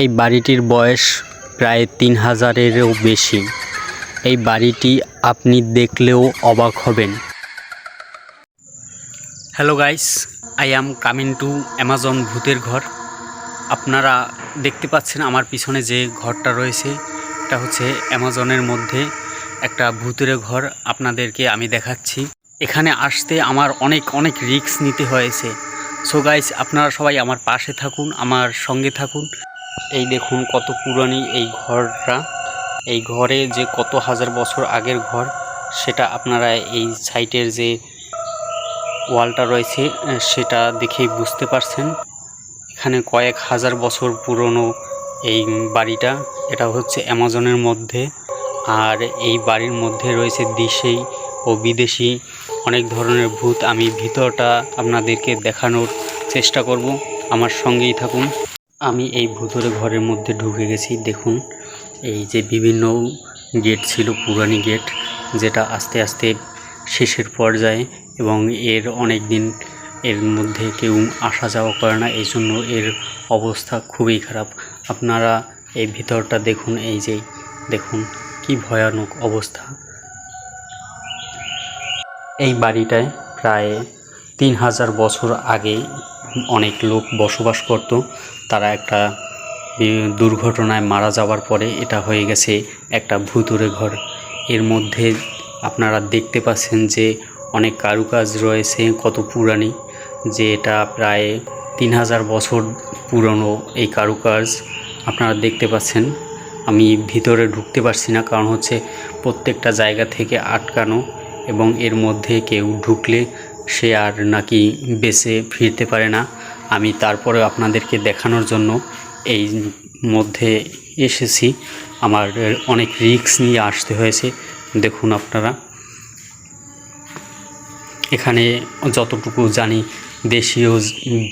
এই বাড়িটির বয়স প্রায় তিন হাজারেরও বেশি। এই বাড়িটি আপনি দেখলেও অবাক হবেন। Hello guys I am coming to Amazon ভূতের ঘর। আপনারা দেখতে পাচ্ছেন আমার পিছনে যে ঘরটা রয়েছে, এটা হচ্ছে অ্যামাজনের মধ্যে একটা ভূতের ঘর। আপনাদেরকে আমি দেখাচ্ছি। এখানে আসতে আমার অনেক অনেক রিস্ক নিতে হয়েছে। সো গাইস আপনারা সবাই আমার পাশে থাকুন, আমার সঙ্গে থাকুন। এই দেখুন কত পুরানি এই ঘরটা। এই ঘরে যে কত হাজার বছর আগের ঘর, সেটা আপনারা এই সাইটের যে ওয়ালটা রয়েছে, সেটা দেখেই বুঝতে পারছেন। এখানে কয়েক হাজার বছর পুরনো এই বাড়িটা, এটা হচ্ছে অ্যামাজনের মধ্যে। আর এই বাড়ির মধ্যে রয়েছে দেশি ও বিদেশি অনেক ধরনের ভূত। আমি ভিতরটা আপনাদেরকে দেখানোর চেষ্টা করব। আমার সঙ্গেই থাকুন। আমি এই ভূতরে ঘরের মধ্যে ঢুকে গেছি, দেখুন। এই যে বিভিন্ন গেট ছিল, পুরানি গেট, যেটা আস্তে আস্তে শেষের পর্যায়ে এবং এর অনেক দিন এর মধ্যে কেউ আসা যাওয়া করে না, এই জন্য এর অবস্থা খুবই খারাপ। আপনারা এই ভিতরটা দেখুন, এই যে দেখুন, কি ভয়ানক অবস্থা। এই বাড়িটায় প্রায় তিন হাজার বছর আগে অনেক লোক বসবাস করত। তারা একটা দুর্ঘটনায় মারা যাওয়ার পরে এটা হয়ে গেছে একটা ভুতুরে ঘর। এর মধ্যে আপনারা দেখতে পাচ্ছেন যে অনেক কারুকাজ রয়েছে কত পুরানি, যে এটা প্রায় তিন হাজার বছর পুরনো এই কারুকাজ। আপনারা দেখতে পাচ্ছেন, আমি ভিতরে ঢুকতে পারছি না, কারণ হচ্ছে প্রত্যেকটা জায়গা থেকে আটকানো এবং এর মধ্যে কেউ ঢুকলে সে আর নাকি বেঁচে ফিরতে পারে না। আমি তারপরে আপনাদেরকে দেখানোর জন্য এই মধ্যে এসেছি। আমার অনেক রিস্ক নিয়ে আসতে হয়েছে। দেখুন আপনারা। এখানে যতটুকু জানি, দেশীয়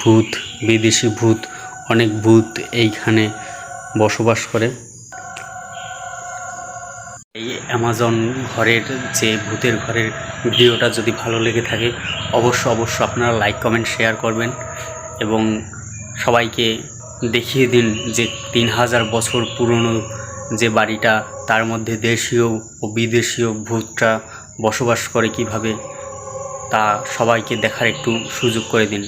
ভূত, বিদেশি ভূত, অনেক ভূত এইখানে বসবাস করে। অ্যামাজন ঘরের যে ভূতের ঘরের ভিডিওটা যদি ভালো লেগে থাকে অবশ্য অবশ্য আপনারা লাইক কমেন্ট শেয়ার করবেন এবং সবাইকে দেখিয়ে দিন যে তিন হাজার বছর পুরনো যে বাড়িটা, তার মধ্যে দেশীয় ও বিদেশীয় ভূতটা বসবাস করে কীভাবে, তা সবাইকে দেখার একটু সুযোগ করে দিন।